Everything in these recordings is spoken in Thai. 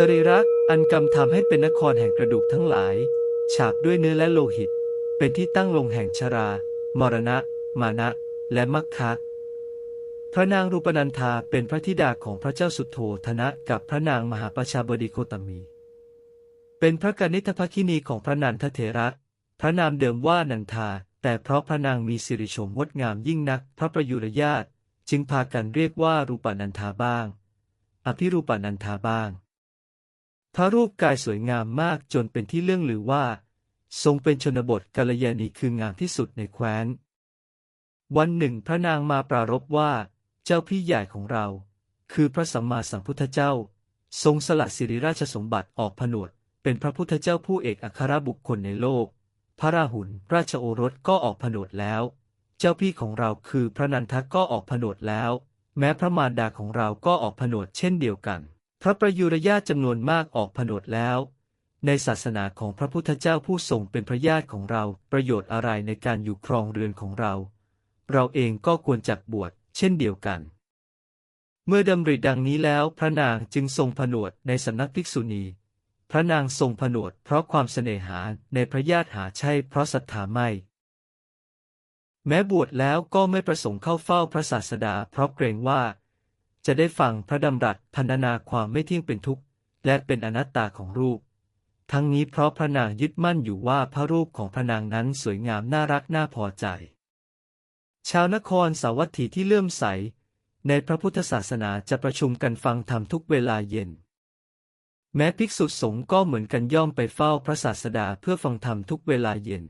สรีระอันกำทำให้เป็นนครแห่งกระดูกทั้งหลาย ฉาบด้วยเนื้อและโลหิต เป็นที่ตั้งลงแห่งชรา มรณะ มานะ และมัคคะพระนางรูปนันธาเป็นพระธิดาของพระเจ้าสุโธธนะกับพระนางมหาประชาบดีโคตมี เป็นพระกนิษฐภคินีของพระนันทเถระ พระนามเดิมว่านันทา แต่เพราะพระนางมีสิริโฉมงดงามยิ่งนัก พระประยุรญาตจึงพากันเรียกว่ารูปนันทาบ้าง อภิรูปนันทาบ้าง พระรูปกายสวยงามมากจนเป็นที่เรื่องลือว่า ทรงเป็นชนบทกัลยาณีคืองามที่สุดในแคว้น วันหนึ่งพระนางมาปรารภว่า เจ้าพี่ใหญ่ของเรา คือพระสัมมาสัมพุทธเจ้า ทรงสละสิริราชสมบัติออกผนวด เป็นพระพุทธเจ้าผู้เอกอัครบุคคลในโลก พระราหุลราชโอรสก็ออกผนวดแล้ว เจ้าพี่ของเราคือพระนันทก็ออกผนวดแล้ว แม้พระมารดาของเราก็ออกผนวดเช่นเดียวกัน พระประยุรญาติจำนวนมากออกผนวดแล้ว ในศาสนาของพระพุทธเจ้าผู้ทรงเป็นพระญาติของเราประโยชน์อะไรในการอยู่ครองเรือนของเรา เราเองก็ควรจักบวชเช่นเดียวกัน เมื่อดำริดังนี้แล้วพระนางจึงทรงผนวดในสำนักภิกษุณี พระนางทรงผนวดเพราะความเสน่หาในพระญาติหาใช่เพราะศรัทธาไม่แม้บวชแล้วก็ไม่ประสงค์เข้าเฝ้าพระศาสดาเพราะเกรงว่า จะได้ฟังพระดำรัสพันนาความไม่เที่ยงเป็นทุกข์ และเป็นอนัตตาของรูป ทั้งนี้เพราะพระนางยึดมั่นอยู่ว่าพระรูปของพระนางนั้นสวยงามน่ารักน่าพอใจ ชาวนครสาวัตถีที่เลื่อมใส ในพระพุทธศาสนาจะประชุมกันฟังธรรมทุกเวลาเย็น แม้ภิกษุสงฆ์ก็เหมือนกันย่อมไปเฝ้าพระศาสดาเพื่อฟังธรรมทุกเวลาเย็น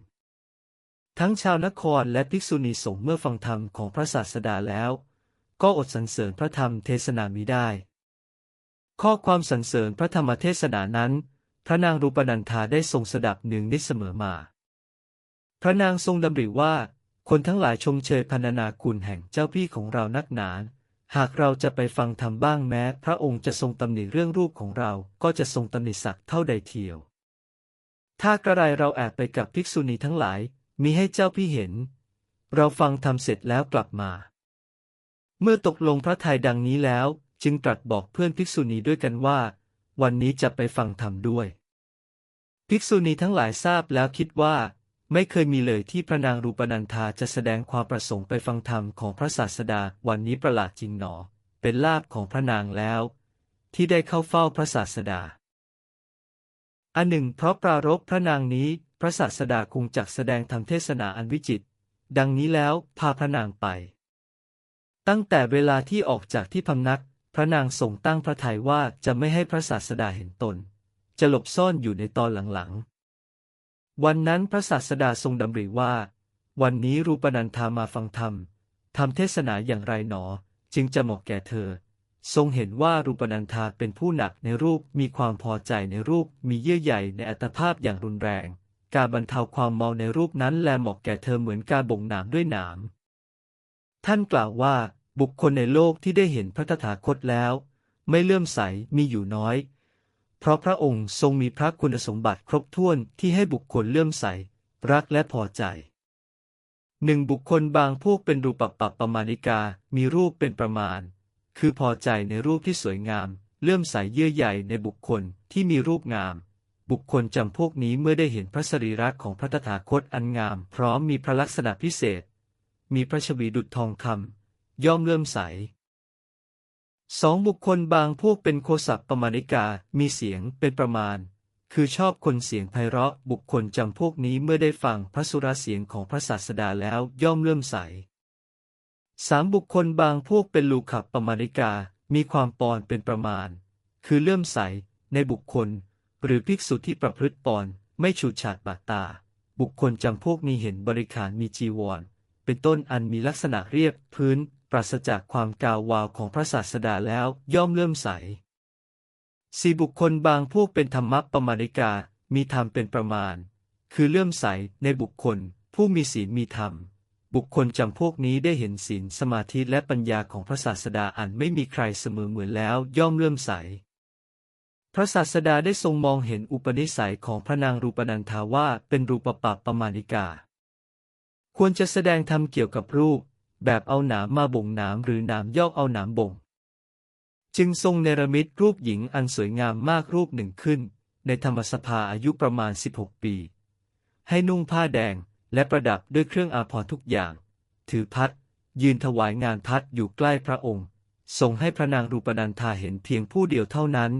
ทั้งชาวนครและภิกษุณีสงฆ์เมื่อฟังธรรมของพระศาสดาแล้ว ก็อดสรรเสริญพระธรรมเทศนามิได้ ข้อความสรรเสริญพระธรรมเทศนานั้น พระนางรูปนันธาได้ทรงสดับหนึ่งนิดเสมอมา พระนางทรงดำริว่า คนทั้งหลายชมเชยพันนาคุณแห่งเจ้าพี่ของเรานักหนา หากเราจะไปฟังธรรมบ้างแม้ พระองค์จะทรงตำหนิเรื่องรูปของเรา ก็จะทรงตำหนิสักเท่าใดเทียว ถ้ากระไรเราแอบไปกับภิกษุณีทั้งหลาย มีให้เจ้าพี่เห็น เราฟังธรรมเสร็จแล้วกลับมา เมื่อตกลงพระทัยดังนี้แล้ว จึงตรัสบอกเพื่อนภิกษุณีด้วยกันว่า วันนี้จะไปฟังธรรมด้วย ภิกษุณีทั้งหลายทราบแล้วคิดว่า ไม่เคยมีเลยที่พระนางรูปนันธาจะแสดงความประสงค์ไปฟังธรรมของพระศาสดาวันนี้ประหลาดจริงหนอ เป็นลาภของพระนางแล้ว ที่ได้เข้าเฝ้าพระศาสดา อันหนึ่ง เพราะปรารภพระนางนี้พระศาสดาคงจักแสดงธรรมเทศนาอันวิจิตรดังนี้แล้วพาพระนางไป ตั้งแต่เวลาที่ออกจากที่พำนัก พระนางทรงตั้งพระทัยว่าจะไม่ให้พระศาสดาเห็นตน จะหลบซ่อนอยู่ในตอนหลังๆ วันนั้นพระศาสดาทรงดำริว่า วันนี้รูปนันทามาฟังธรรมทำเทศนาอย่างไรหนอ จึงจะเหมาะแก่เธอ ทรงเห็นว่ารูปนันทาเป็นผู้หนักในรูปมีความพอใจในรูปมีเยื่อใยในอัตภาพอย่างรุนแรง การบรรเทาความเมาในรูปนั้นแลเหมาะแก่เธอเหมือนการบ่งหนามด้วยหนามท่านกล่าวว่า บุคคลในโลกที่ได้เห็นพระตถาคตแล้ว ไม่เลื่อมใสมีอยู่น้อย เพราะพระองค์ทรงมีพระคุณสมบัติครบถ้วนที่ให้บุคคลเลื่อมใส รักและพอใจหนึ่งบุคคลบางพวกเป็นรูปปับปปมาณิกา มีรูปเป็นประมาณ คือพอใจในรูปที่สวยงาม เลื่อมใสเยื่อใยในบุคคลที่มีรูปงาม บุคคลจำพวกนี้เมื่อได้เห็นพระสรีระของพระตถาคตอันงาม พร้อมมีพระลักษณะพิเศษ มีพระชวีดุจทองคำ ย่อมเลื่อมใสสองบุคคลบางพวกเป็นโคสัปปมาณิกา มีเสียงเป็นประมาณ คือชอบคนเสียงไพเราะ บุคคลจำพวกนี้เมื่อได้ฟังพระสุรเสียงของพระศาสดาแล้วย่อมเลื่อมใสสามบุคคลบางพวกเป็นลูขับปมาณิกา มีความปอนเป็นประมาณ คือเลื่อมใส ในบุคคล หรือภิกษุที่ประพฤติปอนไม่ฉูดฉาดบาดตา บุคคลจำพวกนี้เห็นบริขารมีจีวร เป็นต้นอันมีลักษณะเรียบพื้น ปราศจากความกาววาวของพระศาสดาแล้วย่อมเลื่อมใสสี่บุคคลบางพวกเป็นธรรมะปมาณิกา มีธรรมเป็นประมาณ คือเลื่อมใสในบุคคล ผู้มีศีลมีธรรม บุคคลจำพวกนี้ได้เห็นศีลสมาธิและปัญญาของพระศาสดาอันไม่มีใครเสมอเหมือนแล้วย่อมเลื่อมใส พระศาสดาได้ทรงมองเห็นอุปนิสัยของพระนางรูปนันทาว่าเป็นรูปปัปปมาณิกา ควรจะแสดงธรรมเกี่ยวกับรูป แบบเอาหนามมาบ่งหนามหรือหนามยอกเอาหนามบ่ง จึงทรงเนรมิตรูปหญิงอันสวยงามมากรูปหนึ่งขึ้น ในธรรมสภาอายุประมาณ 16 ปี ให้นุ่งผ้าแดงและประดับด้วยเครื่องอาภรณ์ทุกอย่าง ถือพัด ยืนถวายงานพัดอยู่ใกล้พระองค์ทรงให้พระนางรูปนันธาเห็นเพียงผู้เดียวเท่านั้น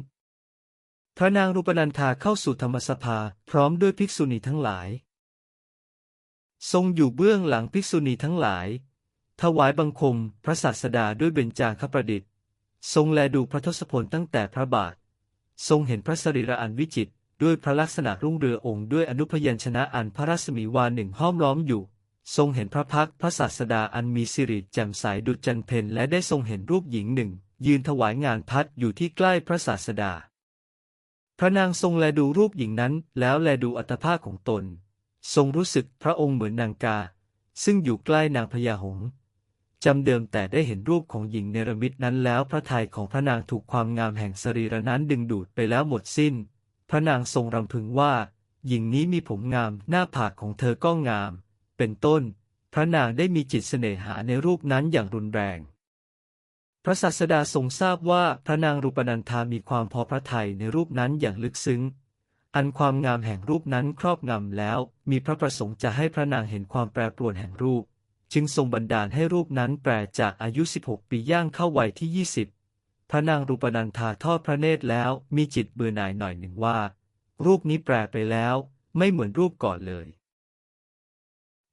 พระนางรูปนันธาเข้าสู่ธรรมสภาพร้อมด้วยภิกษุณีทั้งหลาย ทรงอยู่เบื้องหลังภิกษุณีทั้งหลาย ถวายบังคมพระศาสดาด้วยเบญจางคประดิษฐ์ ทรงแลดูพระทศพลตั้งแต่พระบาท ทรงเห็นพระสรีระอันวิจิตรด้วยพระลักษณะรุ่งเรือองค์ด้วยอนุพยัญชนะอันพระรัศมีวาหนึ่งห้อมล้อมอยู่ ทรงเห็นพระพักตร์พระศาสดาอันมีสิริแจ่มใสดุจจันเพ็ญและได้ทรงเห็นรูปหญิงหนึ่ง ยืนถวายงานพัดอยู่ที่ใกล้พระศาสดา พระนางทรงแลดูรูปหญิงนั้น แล้วแลดูอัตภาพของตน ทรงรู้สึกพระองค์เหมือนนางกา ซึ่งอยู่ใกล้นางพญาหงส์ จำเดิมแต่ได้เห็นรูปของหญิงเนรมิตนั้นแล้วพระทัยของพระนางถูกความงามแห่งสรีระนั้นดึงดูดไปแล้วหมดสิ้น พระนางทรงรำพึงว่า หญิงนี้มีผมงามหน้าผากของเธอก็งาม เป็นต้น พระนางได้มีจิตเสน่หาในรูปนั้นอย่างรุนแรง พระศาสดาทรงทราบว่าพระนางรูปนันธามีความพอพระทัยในรูปนั้นอย่างลึกซึ้ง อันความงามแห่งรูปนั้นครอบงำแล้ว มีพระประสงค์จะให้พระนางเห็นความแปรปรวนแห่งรูป จึงทรงบันดาลให้รูปนั้นแปรจากอายุ 16 ปีย่างเข้าวัยที่ 20 พระนางรูปนันธาทอดพระเนตรแล้วมีจิตเบื่อหน่ายหน่อยหนึ่งว่า รูปนี้แปรไปแล้วไม่เหมือนรูปก่อนเลย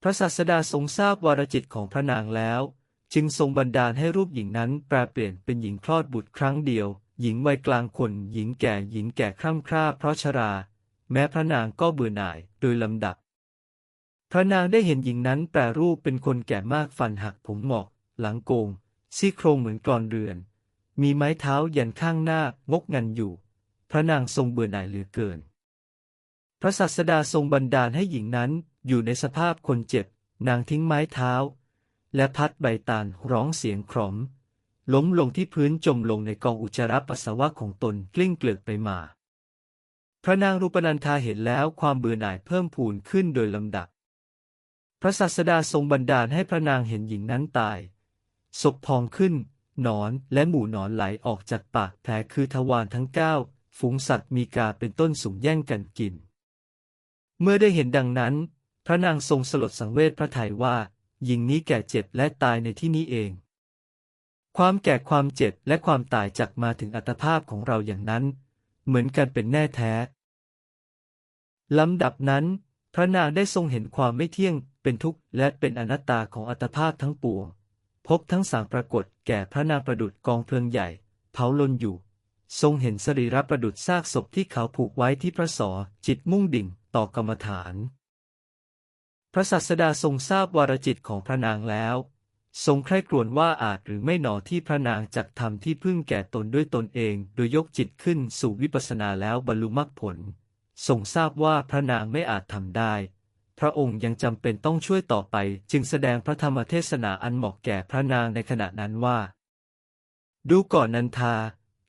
พระศาสดาทรงทราบวารจิตของพระนางแล้ว จึงทรงบันดาลให้รูปหญิงนั้นแปลเปลี่ยนเป็นหญิงคลอดบุตรครั้งเดียว หญิงวัยกลางคน หญิงแก่หญิงแก่คร่ำคร่าเพราะชรา แม้พระนางก็เบื่อหน่ายโดยลำดับ พระนางได้เห็นหญิงนั้นแปรรูปเป็นคนแก่มากฟันหักผมหงอก หลังโกง ซี่โครงเหมือนกรอนเรือน มีไม้เท้ายันข้างหน้างกงันอยู่ พระนางทรงเบื่อหน่ายเหลือเกิน พระศาสดาทรงบันดาลให้หญิงนั้นอยู่ในสภาพคนเจ็บ นางทิ้งไม้เท้า และพัดใบตาลร้องเสียงครอม ล้มลงที่พื้นจมลงในกองอุจจาระปัสสาวะของตนกลิ้งเกลือกไปมา พระนางรูปนันธาเห็นแล้วความเบื่อหน่ายเพิ่มพูนขึ้นโดยลำดับ ระศาสดาทรงบันดาลให้พระนางเห็นหญิงนั้นตาย ศพพองขึ้น หนอนและหมู่หนอนไหลออกจากปากแผลคือทวารทั้งเก้าฝูงสัตว์มีกาเป็นต้นสุ่มแย่งกันกิน เมื่อได้เห็นดังนั้น พระนางทรงสลดสังเวชพระทัยว่า หญิงนี้แก่เจ็บและตายในที่นี้เอง ความแก่ความเจ็บและความตายจักมาถึงอัตภาพของเราอย่างนั้น เหมือนกันเป็นแน่แท้ลำดับนั้น พระนางได้ทรงเห็นความไม่เที่ยง เป็นทุกข์และเป็นอนัตตาของอัตภาพทั้งปวงพบทั้งสามปรากฏแก่พระนางประดุดกองเพลิงใหญ่ เผาลนอยู่ ทรงเห็นสรีระประดุดซากศพที่เขาผูกไว้ที่พระสอจิตมุ่งดิ่งต่อกรรมฐาน พระศาสดาทรงทราบวรจิตของพระนางแล้ว ทรงใคร่ครวญว่าอาจหรือไม่หนอที่พระนางจักทำที่พึ่งแก่ตนด้วยตนเอง โดยยกจิตขึ้นสู่วิปัสสนาแล้วบรรลุมรรคผล ทรงทราบว่าพระนางไม่อาจทำได้ พระองค์ยังจำเป็นต้องช่วยต่อไป จึงแสดงพระธรรมเทศนาอันเหมาะแก่พระนางในขณะนั้นว่า ดูก่อนนันทา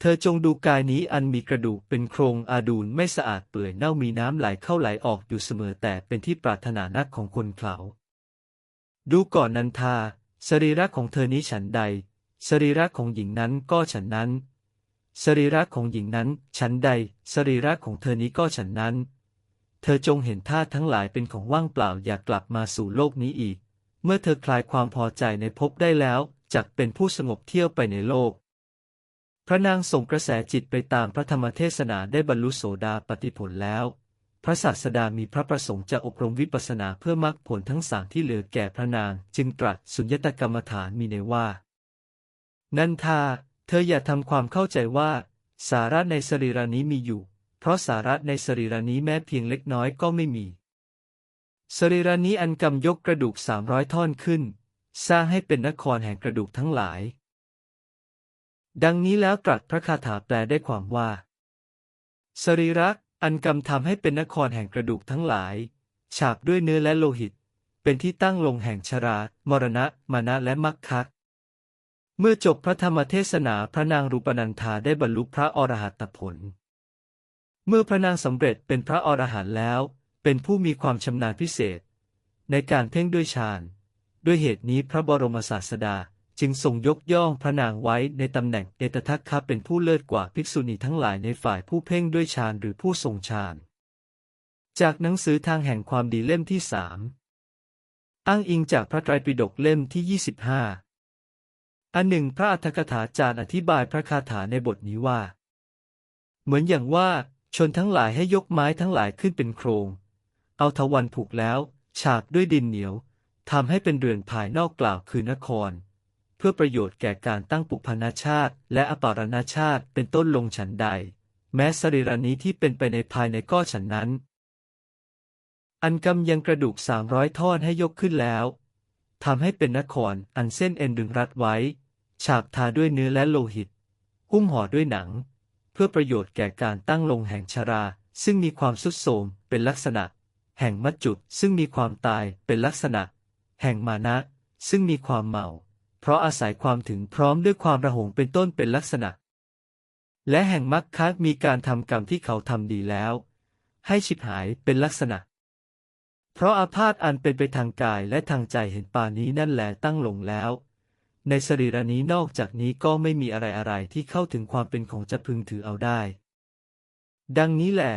เธอจงดูกายนี้อันมีกระดูกเป็นโครงอาดูลไม่สะอาดเปื่อยเน่ามีน้ำไหลเข้าไหลออกอยู่เสมอแต่เป็นที่ปรารถนานักของคนเขาดูก่อนนันทา สรีระของเธอนี้ฉันใด สรีระของหญิงนั้นก็ฉันนั้น สรีระของหญิงนั้น ฉันใด สรีระของเธอนี้ก็ฉันนั้น เธอจงเห็นธาตุทั้งหลายเป็นของว่างเปล่าอย่ากกลับมาสู่โลกนี้อีก เมื่อเธอคลายความพอใจในภพได้แล้วจักเป็นผู้สงบเที่ยวไปในโลก พระนางส่งกระแสจิตไปตามพระธรรมเทศนาได้บรรลุโสดาปฏิผลแล้ว พระศาสดามีพระประสงค์จะอบรมวิปัสสนาเพื่อมรรคผลทั้งสามที่เหลือแก่พระนาง จึงตรัสสุญญตกรรมฐานมีในว่า นันทา เธออย่าทำความเข้าใจว่า สาระในสรีระนี้มีอยู่ ราะสาระในสรีระนี้แม้เพียงเล็กน้อยก็ไม่มี สรีระนี้อันกำยกกระดูกสามร้อยท่อนขึ้น สร้างให้เป็นนครแห่งกระดูกทั้งหลาย ดังนี้แล้วตรัสพระคาถาแปลได้ความว่า สรีระอันกำทำให้เป็นนครแห่งกระดูกทั้งหลาย ฉาบด้วยเนื้อและโลหิต เป็นที่ตั้งลงแห่งชรา มรณะ มานะและมัคคะเมื่อจบพระธรรมเทศนาพระนางรูปนันธาได้บรรลุพระอรหัตผล เมื่อพระนางสำเร็จเป็นพระอรหันต์แล้ว เป็นผู้มีความชำนาญพิเศษ ในการเพ่งด้วยฌาน ด้วยเหตุนี้พระบรมศาสดาจึงทรงยกย่องพระนางไว้ในตำแหน่งเอตทัคคะเป็นผู้เลิศกว่าภิกษุณีทั้งหลายในฝ่ายผู้เพ่งด้วยฌานหรือผู้ทรงฌาน จากหนังสือทางแห่งความดีเล่มที่สามอ้างอิงจากพระไตรปิฎกเล่มที่ 25 อันหนึ่งพระอัฏฐกถาจารย์อธิบายพระคาถาในบทนี้ว่า เหมือนอย่างว่า ชนทั้งหลายให้ยกไม้ทั้งหลายขึ้นเป็นโครง เอาทวันผูกแล้ว ฉากด้วยดินเหนียวทำให้เป็นเรือนภายนอกกล่าวคือนคร เพื่อประโยชน์แก่การตั้งปุพนาชาติ และอปารณชาติเป็นต้นลงฉันใด แม้สรีระนี้ที่เป็นไปในภายในก็ฉันนั้น อันกำยังกระดูกสามร้อยท่อนให้ยกขึ้นแล้วทำให้เป็นนครอันเส้นเอ็นดึงรัดไว้ ฉาบทาด้วยเนื้อและโลหิตหุ้มห่อด้วยหนัง พื่อประโยชน์แก่การตั้งลงแห่งชรา ซึ่งมีความสุดโทรมเป็นลักษณะ แห่งมัจจุดซึ่งมีความตายเป็นลักษณะ แห่งมานะ ซึ่งมีความเมา เพราะอาศัยความถึงพร้อมด้วยความระหงเป็นต้นเป็นลักษณะ และแห่งมักคะมีการทำกรรมที่เขาทำดีแล้ว ให้ฉิบหายเป็นลักษณะ เพราะอาพาธอันเป็นไปทางกายและทางใจเห็นปานนี้นั่นแหละตั้งลงแล้ว ในสรีระนี้นอกจากนี้ก็ไม่มีอะไรอะไรที่เข้าถึงความเป็นของจะพึงถือเอาได้ ดังนี้แหละ